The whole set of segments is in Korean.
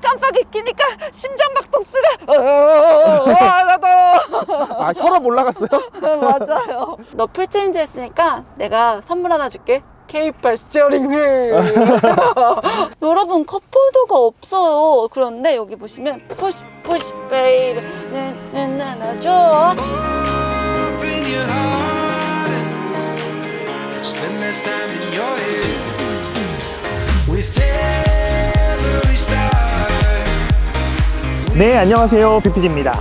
깜빡이 끼니까 심장 박동수가 어, 아, 나도 아 혈압 올라갔어요? 맞아요. 너 풀체인지 했으니까 내가 선물 하나 줄게. K8 스티어링 휠. 여러분 컵홀더가 없어요. 그런데 여기 보시면 푸시 푸시 베이비 나나나 줘. Open your heart and spend less time in your head. With 네 안녕하세요 비피디입니다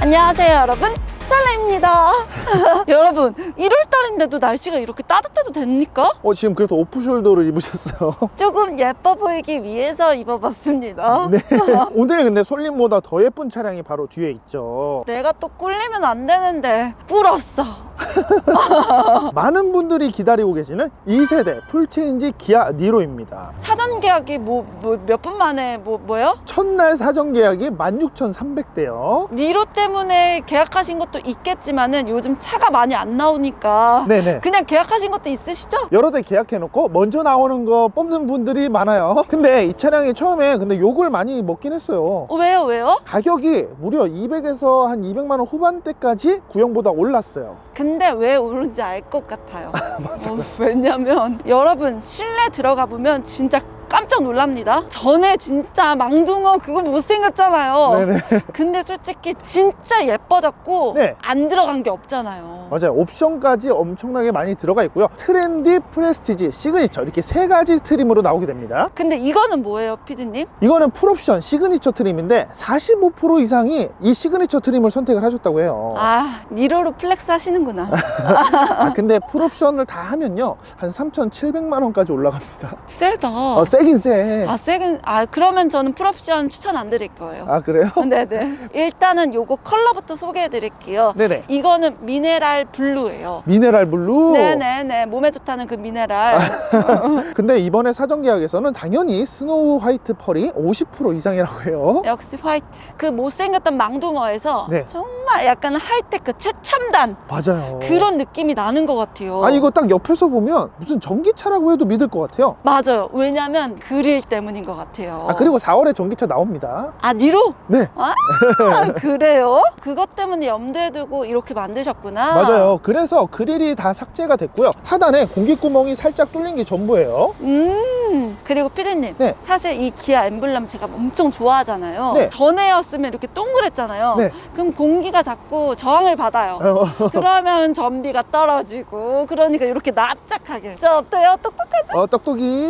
안녕하세요 여러분. 설레입니다. 여러분 1월달인데도 날씨가 이렇게 따뜻해도 됩니까? 어 지금 그래서 오프숄더를 입으셨어요 조금 예뻐 보이기 위해서 입어봤습니다. 네 오늘 근데 솔림보다 더 예쁜 차량이 바로 뒤에 있죠 내가 또 꿀리면 안 되는데 꿀었어. 많은 분들이 기다리고 계시는 2세대 풀체인지 기아 니로입니다 사전 계약이 뭐 몇 분 만에 뭐 뭐요? 첫날 사전 계약이 16,300대요 니로 때문에 계약하신 것도 있겠지만은 요즘 차가 많이 안 나오니까 네네 그냥 계약하신 것도 있으시죠? 여러 대 계약해놓고 먼저 나오는 거 뽑는 분들이 많아요 근데 이 차량이 처음에 근데 욕을 많이 먹긴 했어요 어, 왜요 왜요? 가격이 무려 200에서 한 200만 원 후반대까지 구형보다 올랐어요 근데 왜 오른지 알 것 같아요. 어, 왜냐면 여러분 실내 들어가 보면 진짜 깜짝 놀랍니다. 전에 진짜 망둥어 그거 못생겼잖아요. 네네 근데 솔직히 진짜 예뻐졌고 네. 안 들어간 게 없잖아요. 맞아요. 옵션까지 엄청나게 많이 들어가 있고요. 트렌디, 프레스티지, 시그니처 이렇게 세 가지 트림으로 나오게 됩니다. 근데 이거는 뭐예요, 피디님? 이거는 풀옵션 시그니처 트림인데 45% 이상이 이 시그니처 트림을 선택을 하셨다고 해요. 아, 니로로 플렉스 하시는구나. 아, 근데 풀옵션을 다 하면요. 한 3,700만 원까지 올라갑니다. 세다. 어, 세긴 세. 아, 세긴, 아, 그러면 저는 풀옵션 추천 안 드릴 거예요. 아, 그래요? 네네. 일단은 요거 컬러부터 소개해 드릴게요. 네네. 이거는 미네랄 블루예요. 미네랄 블루. 네네네. 몸에 좋다는 그 미네랄. 근데 이번에 사전 계약에서는 당연히 스노우 화이트 펄이 50% 이상이라고 해요. 역시 화이트. 그 못생겼던 망둥어에서 네. 정말 약간 하이테크 최첨단 맞아요. 그런 느낌이 나는 것 같아요. 아, 이거 딱 옆에서 보면 무슨 전기차라고 해도 믿을 것 같아요. 맞아요. 왜냐면 그릴 때문인 것 같아요. 아 그리고 4월에 전기차 나옵니다. 아 니로? 네 아 그래요? 그것 때문에 염두에 두고 이렇게 만드셨구나. 맞아요. 그래서 그릴이 다 삭제가 됐고요. 하단에 공기구멍이 살짝 뚫린 게 전부예요. 음 그리고 피디님 네. 사실 이 기아 엠블럼 제가 엄청 좋아하잖아요. 네. 전에였으면 이렇게 동그랬잖아요. 네. 그럼 공기가 자꾸 저항을 받아요. 어, 그러면 전비가 떨어지고 그러니까 이렇게 납작하게. 저 어때요? 똑똑하죠? 어, 똑똑이.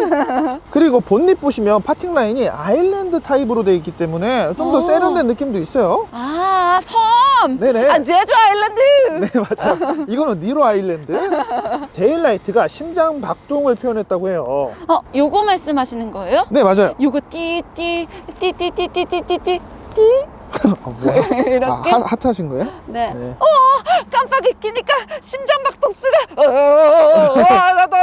그리고 본닛 보시면 파팅 라인이 아일랜드 타입으로 되어 있기 때문에 좀더 어. 세련된 느낌도 있어요. 아 섬. 네네. 아 제주 아일랜드. 네 맞아요. 이거는 니로 아일랜드. 데일라이트가 심장 박동을 표현했다고 해요. 어 요거 말씀하시는 거예요? 네 맞아요. 요거 띠 띠 띠 띠 띠 띠 띠 띠 띠 어, 뭐야? 이렇게 아, 하, 하트 하신 거예요? 네. 네. 깜빡이 끼니까 심장박동수가 어, 아, 나도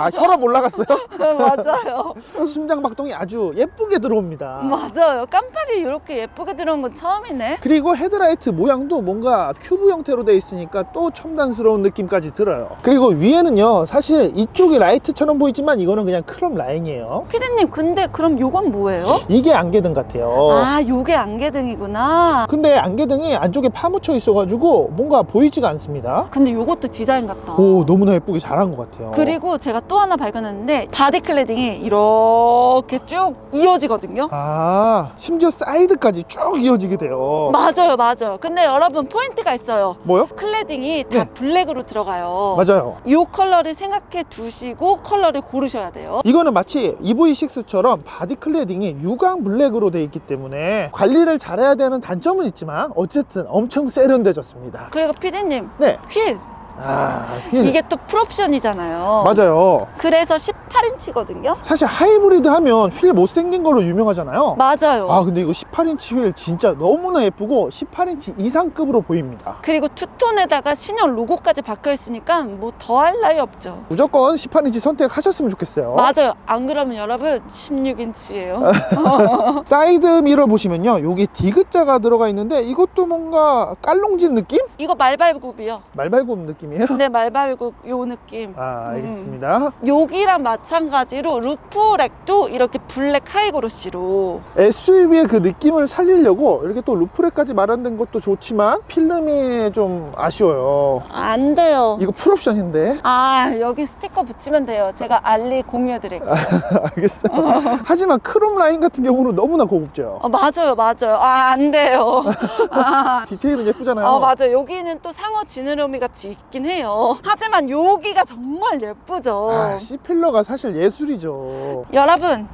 아 혈압 올라갔어요? 맞아요 심장 박동이 아주 예쁘게 들어옵니다. 맞아요 깜빡이 이렇게 예쁘게 들어온 건 처음이네 그리고 헤드라이트 모양도 뭔가 큐브 형태로 돼 있으니까 또 첨단스러운 느낌까지 들어요. 그리고 위에는요, 사실 이쪽이 라이트처럼 보이지만 이거는 그냥 크롬 라인이에요. 피디님 근데 그럼 요건 뭐예요? 이게 안개등 같아요. 아 요게 안개 등이구나 근데 안개등이 안쪽에 파묻혀 있어가지고 뭔가 보이지가 않습니다. 근데 요것도 디자인 같다 오, 너무나 예쁘게 잘한 것 같아요. 그리고 제가 또 하나 발견했는데 바디 클레딩이 이렇게 쭉 이어지거든요 아, 심지어 사이드까지 쭉 이어지게 돼요. 맞아요 맞아요 근데 여러분 포인트가 있어요 뭐요? 클레딩이 다 네. 블랙으로 들어가요 맞아요. 이 컬러를 생각해 두시고 컬러를 고르셔야 돼요. 이거는 마치 EV6처럼 바디 클레딩이 유광 블랙으로 돼 있기 때문에 관리를 잘해야 되는 단점은 있지만 어쨌든 엄청 세련돼졌습니다. 그리고 피디님 네. 휠 아, 휠. 이게 또 풀옵션이잖아요. 맞아요. 그래서 18인치거든요. 사실 하이브리드 하면 휠 못생긴 걸로 유명하잖아요. 맞아요. 아, 근데 이거 18인치 휠 진짜 너무나 예쁘고 18인치 이상급으로 보입니다. 그리고 투톤에다가 신형 로고까지 박혀 있으니까 뭐 더할 나위 없죠. 무조건 18인치 선택하셨으면 좋겠어요. 맞아요. 안 그러면 여러분 16인치예요. 사이드 미러 보시면요. 여기 디귿자가 들어가 있는데 이것도 뭔가 깔롱진 느낌? 이거 말발굽이요. 말발굽 느낌? 느낌이에요? 네, 말발굽 요 느낌. 아, 음. 알겠습니다. 여기랑 마찬가지로 루프렉도 이렇게 블랙 하이그로시로 SUV의 그 느낌을 살리려고 이렇게 또 루프렉까지 마련된 것도 좋지만 필름이 좀 아쉬워요. 안 돼요. 이거 풀옵션인데. 아 여기 스티커 붙이면 돼요. 제가 알리 공유해 드릴게요. 알겠어요. 하지만 크롬 라인 같은 경우는 너무나 고급져요. 어, 맞아요, 맞아요. 아 안 돼요. 아, 디테일은 예쁘잖아요. 어, 맞아요. 여기는 또 상어 지느러미 같이 있긴 해요. 하지만 여기가 정말 예쁘죠. 아, C필러가 사실 예술이죠. 여러분,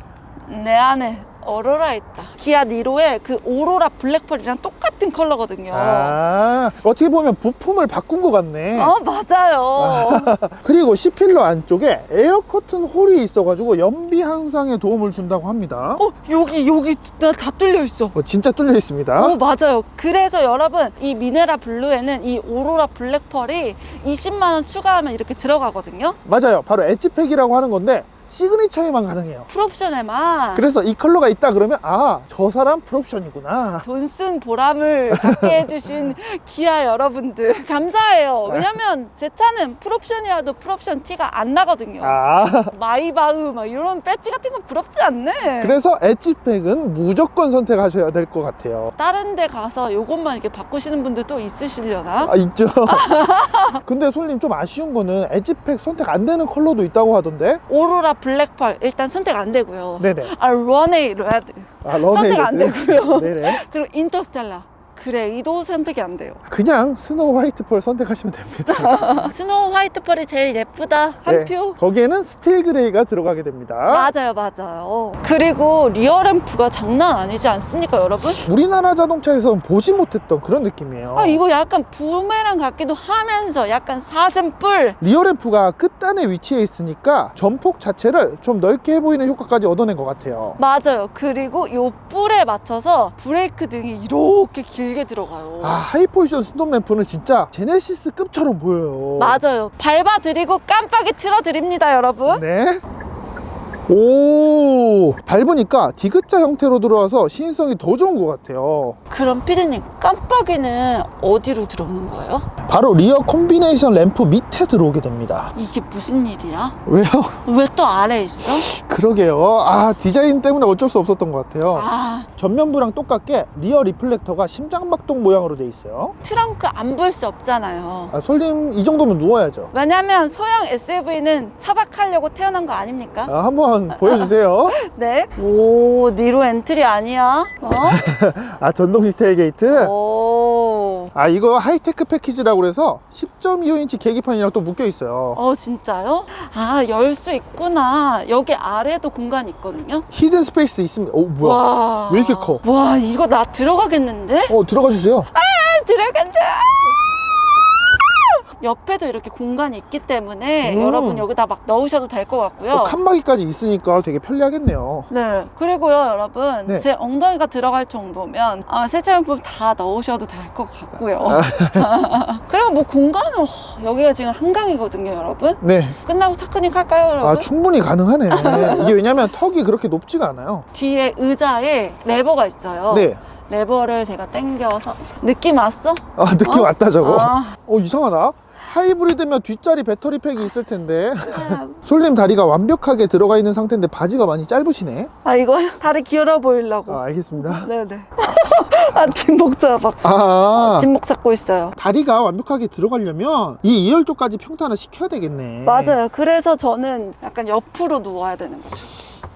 내 안에 어로라 있다. 기아 니로의 그 오로라 블랙펄이랑 똑같은 컬러거든요. 아, 어떻게 보면 부품을 바꾼 것 같네. 어, 맞아요. 그리고 C필러 안쪽에 에어 커튼 홀이 있어가지고 연비 향상에 도움을 준다고 합니다. 어, 여기, 여기 나 다 뚫려 있어. 어, 진짜 뚫려 있습니다. 어, 맞아요. 그래서 여러분, 이 미네라 블루에는 이 오로라 블랙펄이 20만원 추가하면 이렇게 들어가거든요. 맞아요. 바로 엣지팩이라고 하는 건데 시그니처에만 가능해요. 풀옵션에만. 그래서 이 컬러가 있다 그러면 아, 저 사람 풀옵션이구나. 돈 쓴 보람을 갖게 해주신 기아 여러분들 감사해요. 왜냐면 제 차는 풀옵션이라도 풀옵션 티가 안 나거든요. 아, 마이바흐 막 이런 배지 같은 거 부럽지 않네. 그래서 엣지팩은 무조건 선택하셔야 될 것 같아요. 다른 데 가서 이것만 이렇게 바꾸시는 분들 또 있으시려나? 아, 있죠. 근데 솔님 좀 아쉬운 거는 엣지팩 선택 안 되는 컬러도 있다고 하던데? 오로라 블랙펄 일단 선택 안 되고요. 네네. 아 러네이 레드 아, 선택 안. 되고요. 네네. 그리고 인터스텔라 그레이도 선택이 안 돼요. 그냥 스노우 화이트 펄 선택하시면 됩니다. 스노우 화이트 펄이 제일 예쁘다 한 네, 표. 거기에는 스틸 그레이가 들어가게 됩니다. 맞아요, 맞아요. 그리고 리어 램프가 장난 아니지 않습니까, 여러분? 우리나라 자동차에서는 보지 못했던 그런 느낌이에요. 아, 이거 약간 부메랑 같기도 하면서 약간 사슴뿔. 리어 램프가 끝단에 위치해 있으니까 전폭 자체를 좀 넓게 보이는 효과까지 얻어낸 것 같아요. 맞아요. 그리고 요 뿔에 맞춰서 브레이크 등이 이렇게 길게 들어가요. 아, 하이포지션 스톱 램프는 진짜 제네시스급처럼 보여요. 맞아요. 밟아드리고 깜빡이 틀어드립니다, 여러분. 네. 오, 밟으니까 디귿자 형태로 들어와서 시인성이 더 좋은 것 같아요. 그럼 피디님, 깜빡이는 어디로 들어오는 거예요? 바로 리어 콤비네이션 램프 밑에 들어오게 됩니다. 이게 무슨 일이야? 왜요? 왜 또 아래 있어? 그러게요. 아, 디자인 때문에 어쩔 수 없었던 것 같아요. 아, 전면부랑 똑같게 리어 리플렉터가 심장박동 모양으로 돼 있어요. 트렁크 안 볼 수 없잖아요. 아, 솔님 이 정도면 누워야죠. 왜냐면 소형 SUV는 차박하려고 태어난 거 아닙니까? 아, 한번 보여주세요. 네. 오, 니로 엔트리 아니야? 어? 아, 전동식 테일게이트. 오. 아, 이거 하이테크 패키지라고 그래서 10.25인치 계기판이랑 또 묶여 있어요. 어, 진짜요? 아, 열 수 있구나. 여기 아래도 공간이 있거든요. 히든 스페이스 있습니다. 오, 뭐야. 와. 왜 이렇게 커? 와, 이거 나 들어가겠는데? 어, 들어가 주세요. 들어간다! 옆에도 이렇게 공간이 있기 때문에 음. 여러분 여기다 막 넣으셔도 될 것 같고요. 어, 칸막이까지 있으니까 되게 편리하겠네요. 네. 그리고요, 여러분. 네. 제 엉덩이가 들어갈 정도면 아, 세차용품 다 넣으셔도 될 것 같고요. 아. 그리고 뭐 공간은 허, 여기가 지금 한강이거든요, 여러분. 네. 끝나고 차크닉 할까요, 여러분? 아, 충분히 가능하네. 이게 왜냐면 턱이 그렇게 높지가 않아요. 뒤에 의자에 레버가 있어요. 네. 레버를 제가 당겨서 느낌 왔어? 아, 느낌 어? 왔다, 저거. 아, 어, 이상하다. 하이브리드면 뒷자리 배터리 팩이 있을 텐데. 솔님 다리가 완벽하게 들어가 있는 상태인데 바지가 많이 짧으시네. 아 이거 다리 기울어 보이려고. 아, 알겠습니다. 네네. 아 뒷목 잡아. 아, 뒷목 잡고 있어요. 다리가 완벽하게 들어가려면 이 2열 쪽까지 평탄을 시켜야 되겠네. 맞아요. 그래서 저는 약간 옆으로 누워야 되는 거죠.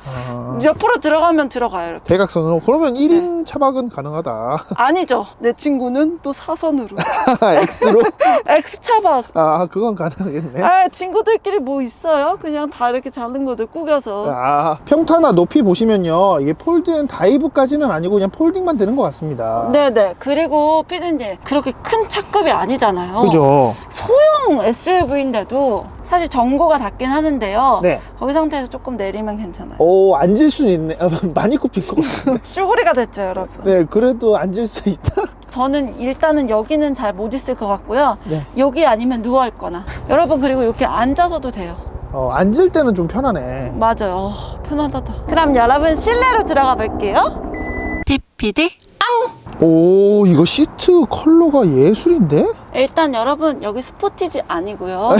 아, 옆으로 들어가면 들어가요. 이렇게. 대각선으로. 그러면 1인 차박은 가능하다. 아니죠. 내 친구는 또 사선으로. X로? X 차박. 아, 그건 가능하겠네. 아 친구들끼리 뭐 있어요? 그냥 다 이렇게 자는 거들 꾸겨서. 아, 평탄화 높이 보시면요. 이게 폴드 앤 다이브까지는 아니고 그냥 폴딩만 되는 것 같습니다. 네네. 그리고 피디님 그렇게 큰 차급이 아니잖아요. 그죠? 소형 SUV인데도 사실 전고가 닿긴 하는데요. 네. 거기 상태에서 조금 내리면 괜찮아요. 오, 앉을 수 있네. 아, 많이 굽힌 것 같은데. 쭈구리가 됐죠, 여러분. 네, 그래도 앉을 수 있다. 저는 일단은 여기는 잘 못 있을 것 같고요. 네. 여기 아니면 누워 있거나. 여러분 그리고 이렇게 앉아서도 돼요. 어, 앉을 때는 좀 편하네. 맞아요. 어, 편하다. 그럼 여러분 실내로 들어가 볼게요. PPD 오 이거 시트 컬러가 예술인데? 일단 여러분 여기 스포티지 아니고요.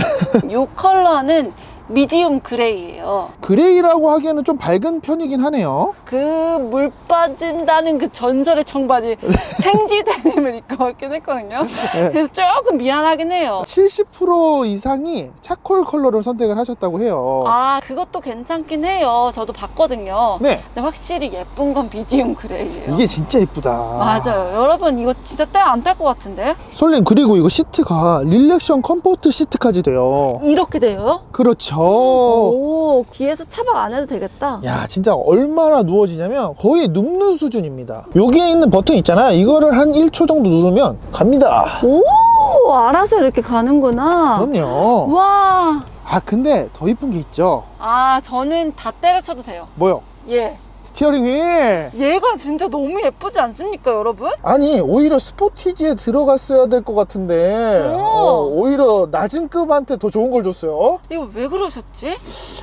이 컬러는 미디움 그레이예요. 그레이라고 하기에는 좀 밝은 편이긴 하네요 그 물 빠진다는 그 전설의 청바지 생지 데님을 입고 왔긴 했거든요. 네. 그래서 조금 미안하긴 해요. 70% 이상이 차콜 컬러를 선택을 하셨다고 해요 아 그것도 괜찮긴 해요. 저도 봤거든요. 네 근데 확실히 예쁜 건 미디움 그레이예요. 이게 진짜 예쁘다 맞아요. 여러분 이거 진짜 때안탈것 같은데? 솔님 그리고 이거 시트가 릴렉션 컴포트 시트까지 돼요 이렇게 돼요? 그렇죠 오 뒤에서 차박 안 해도 되겠다. 야 진짜 얼마나 누워지냐면 거의 눕는 수준입니다 여기에 있는 버튼 있잖아요 이거를 한 1초 정도 누르면 갑니다 오 알아서 이렇게 가는구나. 그럼요 와. 아 근데 더 이쁜 게 있죠 아 저는 다 때려쳐도 돼요. 뭐요? 예. 스티어링 휠 얘가 진짜 너무 예쁘지 않습니까, 여러분? 아니 오히려 스포티지에 들어갔어야 될 것 같은데 오. 어, 오히려 낮은 급한테 더 좋은 걸 줬어요 이거 왜 그러셨지?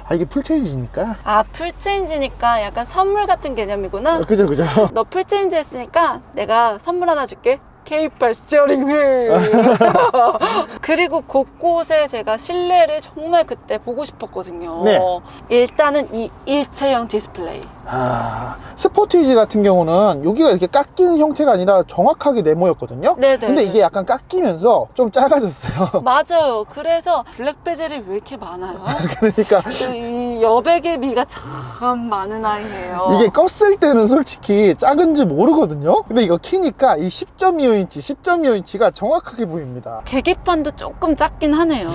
아 이게 풀체인지니까 아 풀체인지니까 약간 선물 같은 개념이구나. 아, 그죠 그죠 너 풀체인지 했으니까 내가 선물 하나 줄게. K8 스티어링 휠. 그리고 곳곳에 제가 실내를 정말 그때 보고 싶었거든요. 네. 일단은 이 일체형 디스플레이. 아 스포티지 같은 경우는 여기가 이렇게 깎이는 형태가 아니라 정확하게 네모였거든요 네네. 근데 이게 약간 깎이면서 좀 작아졌어요 맞아요. 그래서 블랙 베젤이 왜 이렇게 많아요? 그러니까 그이 여백의 미가 참 많은 아이예요. 이게 껐을 때는 솔직히 작은지 모르거든요 근데 이거 키니까 이 10.25인치 10.25인치가 정확하게 보입니다 계기판도 조금 작긴 하네요.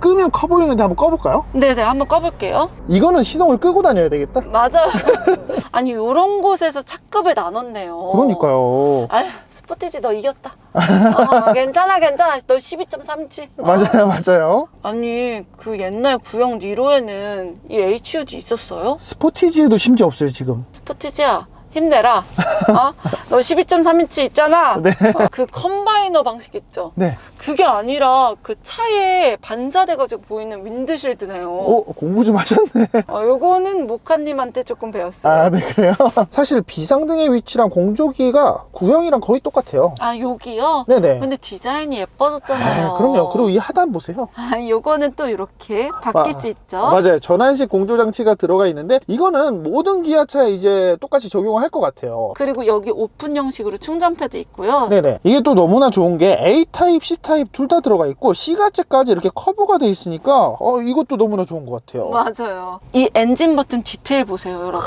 끄면 커 보이는데 한번 꺼볼까요? 네네, 한번 꺼볼게요. 이거는 시동을 끄고 다녀야 되겠다 맞아요. 아니, 요런 곳에서 차급을 나눴네요. 그러니까요 아휴, 스포티지 너 이겼다. 어, 괜찮아, 괜찮아. 너 12.3인치. 맞아요 맞아요 아니, 그 옛날 구형 니로에는 이 HUD 있었어요? 스포티지에도 심지어 없어요 지금 스포티지야. 힘내라. 어? 너 12.3인치 있잖아. 네. 어, 그 컴바이너 방식 있죠? 네 그게 아니라 그 차에 반사돼가지고 보이는 윈드실드네요. 어, 공부 좀 하셨네 어, 요거는 모카님한테 조금 배웠어요. 아 네 그래요? 사실 비상등의 위치랑 공조기가 구형이랑 거의 똑같아요 아, 여기요? 네네 근데 디자인이 예뻐졌잖아요. 아, 그럼요 그리고 이 하단 보세요 아, 요거는 또 이렇게 바뀔 아, 수 있죠. 맞아요. 전환식 공조 장치가 들어가 있는데 이거는 모든 기아차에 이제 똑같이 적용을 할 것 같아요. 그리고 여기 오픈 형식으로 충전 패드 있고요. 네네. 이게 또 너무나 좋은 게 A 타입, C 타입 둘 다 들어가 있고 C가째까지 이렇게 커브가 돼 있으니까 어 이것도 너무나 좋은 것 같아요. 맞아요. 이 엔진 버튼 디테일 보세요, 여러분.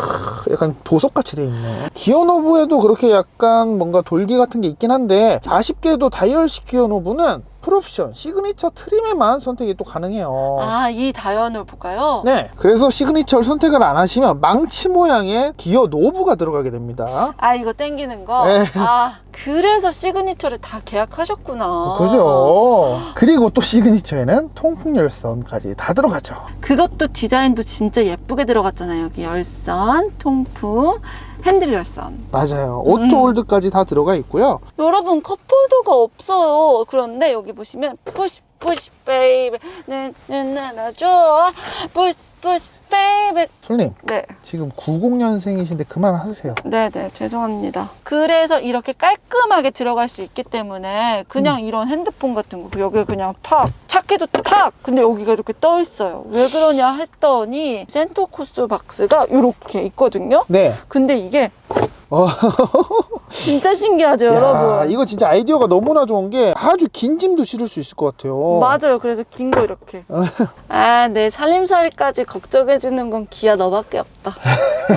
약간 보석같이 돼 있네. 기어 노브에도 그렇게 약간 뭔가 돌기 같은 게 있긴 한데 아쉽게도 다이얼식 기어 노브는 풀옵션, 시그니처 트림에만 선택이 또 가능해요. 아, 이 다이어노브가요? 네. 그래서 시그니처를 선택을 안 하시면 망치 모양의 기어 노브가 들어가게 됩니다. 아, 이거 땡기는 거? 네. 아, 그래서 시그니처를 다 계약하셨구나. 그죠? 그리고 또 시그니처에는 통풍 열선까지 다 들어가죠. 그것도 디자인도 진짜 예쁘게 들어갔잖아요. 여기 열선, 통풍, 핸들 열선. 맞아요. 오토 홀드까지 다 들어가 있고요. 여러분 컵홀더가 없어요. 그런데 여기 보시면 푸시 푸시 베이비 는는나줘 푸시 푸시 베이비 손님, 네. 지금 90년생이신데 그만하세요. 네네 죄송합니다 그래서 이렇게 깔끔하게 들어갈 수 있기 때문에 그냥 이런 핸드폰 같은 거 여기 그냥 탁 착해도 탁 근데 여기가 이렇게 떠 있어요 왜 그러냐 했더니 센터 코스 박스가 이렇게 있거든요 네. 근데 이게 어, 진짜 신기하죠 야, 여러분 이거 진짜 아이디어가 너무나 좋은 게 아주 긴 짐도 실을 수 있을 것 같아요. 맞아요. 그래서 긴 거 이렇게. 아, 내 살림살이까지 걱정해주는 건 기아 너밖에 없다.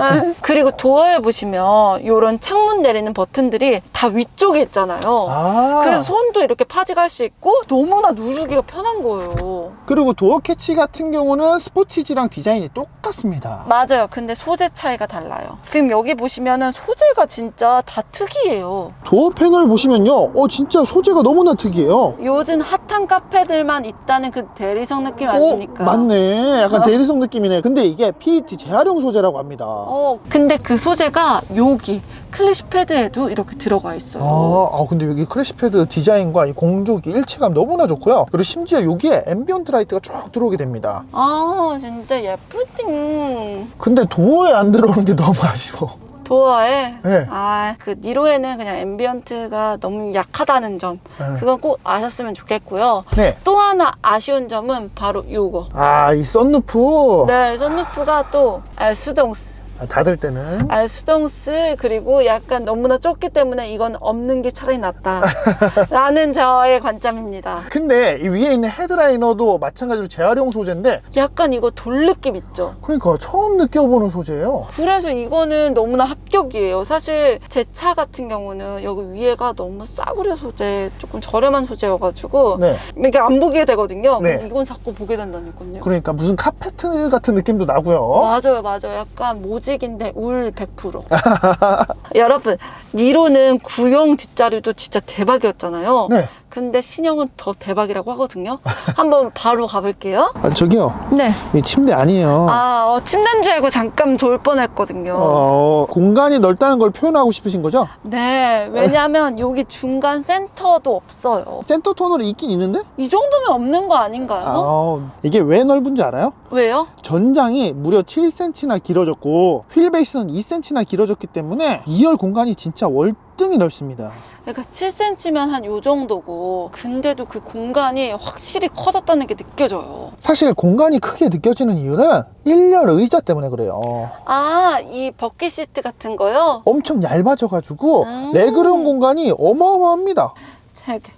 아, 그리고 도어에 보시면 이런 창문 내리는 버튼들이 다 위쪽에 있잖아요. 아. 그래서 손도 이렇게 파지갈 수 있고 너무나 누르기가 편한 거예요. 그리고 도어 캐치 같은 경우는 스포티지랑 디자인이 똑같습니다. 맞아요. 근데 소재 차이가 달라요. 지금 여기 보시면은 소재 가 진짜 다 특이해요. 도어 패널 보시면요. 어, 진짜 소재가 너무나 특이해요. 요즘 핫한 카페들만 있다는 그 대리석 느낌? 어, 맞네. 약간 어? 대리석 느낌이네. 근데 이게 PET 재활용 소재라고 합니다. 어, 근데 그 소재가 여기 클래식 패드에도 이렇게 들어가 있어요. 아, 아, 근데 여기 크래시패드 디자인과 이 공조기 일체감 너무나 좋고요. 그리고 심지어 여기에 앰비언트 라이트가 쭉 들어오게 됩니다. 아, 진짜 예쁘딩. 근데 도어에 안 들어오는 게 너무 아쉬워. 도어에 네. 아그 니로에는 그냥 앰비언트가 너무 약하다는 점 네. 그건 꼭 아셨으면 좋겠고요. 네. 또 하나 아쉬운 점은 바로 요거. 아, 이 썬루프. 네, 선루프가 또 알수동스. 아, 닫을 때는. 알수동스 그리고 약간 너무나 좁기 때문에 이건 없는 게 차라리 낫다. 라는 저의 관점입니다. 근데 이 위에 있는 헤드라이너도 마찬가지로 재활용 소재인데, 약간 이거 돌 느낌 있죠? 그러니까 처음 느껴보는 소재예요. 그래서 이거는 너무나 합 격이에요. 사실 제 차 같은 경우는 여기 위에가 너무 싸구려 소재, 조금 저렴한 소재여가지고 네. 이게 안 보게 되거든요. 네. 근데 이건 자꾸 보게 된다니까요. 그러니까 무슨 카페트 같은 느낌도 나고요. 맞아요, 맞아요. 약간 모직인데 울 100%. 여러분, 니로는 구형 뒷자리도 진짜 대박이었잖아요. 네. 근데 신형은 더 대박이라고 하거든요. 한번 바로 가볼게요. 아, 저기요. 네. 이 침대 아니에요. 아, 어, 침대인 줄 알고 잠깐 돌 뻔했거든요. 어, 공간이 넓다는 걸 표현하고 싶으신 거죠? 네, 왜냐면 여기 중간 센터도 없어요. 센터 톤으로 있긴 있는데? 이 정도면 없는 거 아닌가요? 아, 이게 왜 넓은지 알아요? 왜요? 전장이 무려 7cm나 길어졌고 휠베이스는 2cm나 길어졌기 때문에 2열 공간이 진짜 월 등히 넓습니다. 그러니까 7cm면 한 요 정도고, 근데도 그 공간이 확실히 커졌다는 게 느껴져요. 사실 공간이 크게 느껴지는 이유는 1열 의자 때문에 그래요. 아, 이 버킷 시트 같은 거요? 엄청 얇아져가지고 음. 레그룸 공간이 어마어마합니다. 세 개.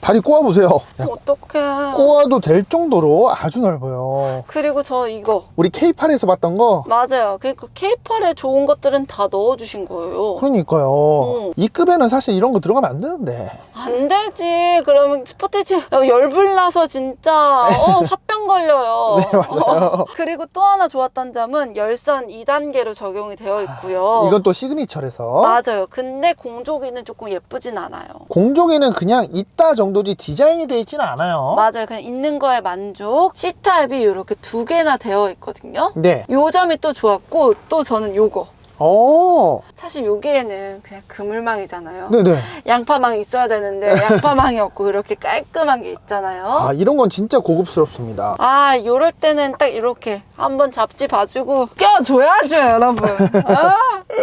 다리 꼬아보세요. 야, 어떡해. 꼬아도 될 정도로 아주 넓어요. 그리고 저 이거. 우리 K8에서 봤던 거 맞아요. 그러니까 K8에 좋은 것들은 다 넣어주신 거예요. 그러니까요. 음. 이 급에는 사실 이런 거 들어가면 안 되는데. 안 되지. 그러면 스포티지 열불 나서 진짜 어, 화병 걸려요. 네, 맞아요. 어. 그리고 또 하나 좋았던 점은 열선 2단계로 적용이 되어 있고요. 이건 또 시그니처래서. 맞아요. 근데 공조기는 조금 예쁘진 않아요. 공종에는 그냥 있다 정도지 디자인이 되어 있지는 않아요. 맞아요. 그냥 있는 거에 만족. C타입이 이렇게 두 개나 되어 있거든요. 네. 요 점이 또 좋았고 또 저는 요거. 오. 사실 요게는 그냥 그물망이잖아요. 네네. 양파망 있어야 되는데 양파망이 없고 이렇게 깔끔한 게 있잖아요. 아, 이런 건 진짜 고급스럽습니다. 아, 요럴 때는 딱 이렇게 한번 잡지 봐주고 껴줘야죠, 여러분. 아,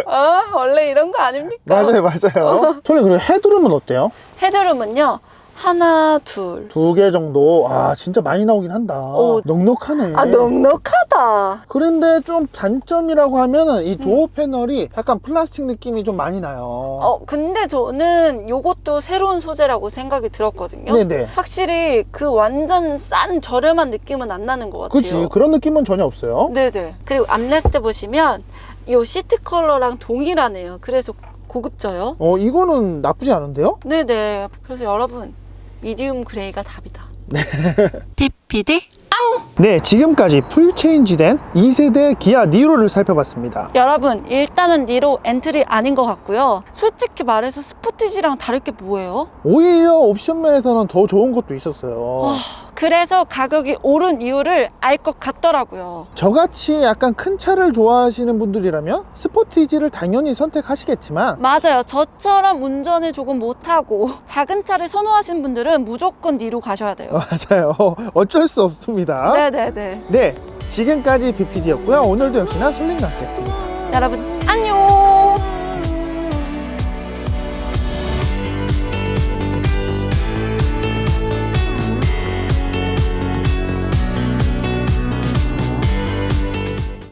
아, 원래 이런 거 아닙니까? 맞아요, 맞아요. 저는 그리고 헤드룸은 어때요? 헤드룸은요, 하나, 둘. 두 개 정도. 아, 진짜 많이 나오긴 한다. 오. 넉넉하네. 아, 넉넉하다. 그런데 좀 단점이라고 하면은 이 도어 패널이 약간 플라스틱 느낌이 좀 많이 나요. 어, 근데 저는 요것도 새로운 소재라고 생각이 들었거든요. 네네. 확실히 그 완전 싼 저렴한 느낌은 안 나는 것 같아요. 그치. 그런 느낌은 전혀 없어요. 네네. 그리고 암레스트 보시면 이 시트 컬러랑 동일하네요. 그래서 고급져요. 어, 이거는 나쁘지 않은데요? 네네. 그래서 여러분 미디움 그레이가 답이다. PPD 네, 지금까지 풀 체인지된 2세대 기아 니로를 살펴봤습니다. 여러분 일단은 니로 엔트리 아닌 것 같고요. 솔직히 말해서 스포티지랑 다를 게 뭐예요? 오히려 옵션 면에서는 더 좋은 것도 있었어요. 그래서 가격이 오른 이유를 알 것 같더라고요. 저같이 약간 큰 차를 좋아하시는 분들이라면 스포티지를 당연히 선택하시겠지만 맞아요. 저처럼 운전을 조금 못하고 작은 차를 선호하시는 분들은 무조건 니로 가셔야 돼요. 맞아요. 어쩔 수 없습니다. 네네네. 네, 지금까지 BPD였고요. 오늘도 역시나 솔링 남겠습니다. 여러분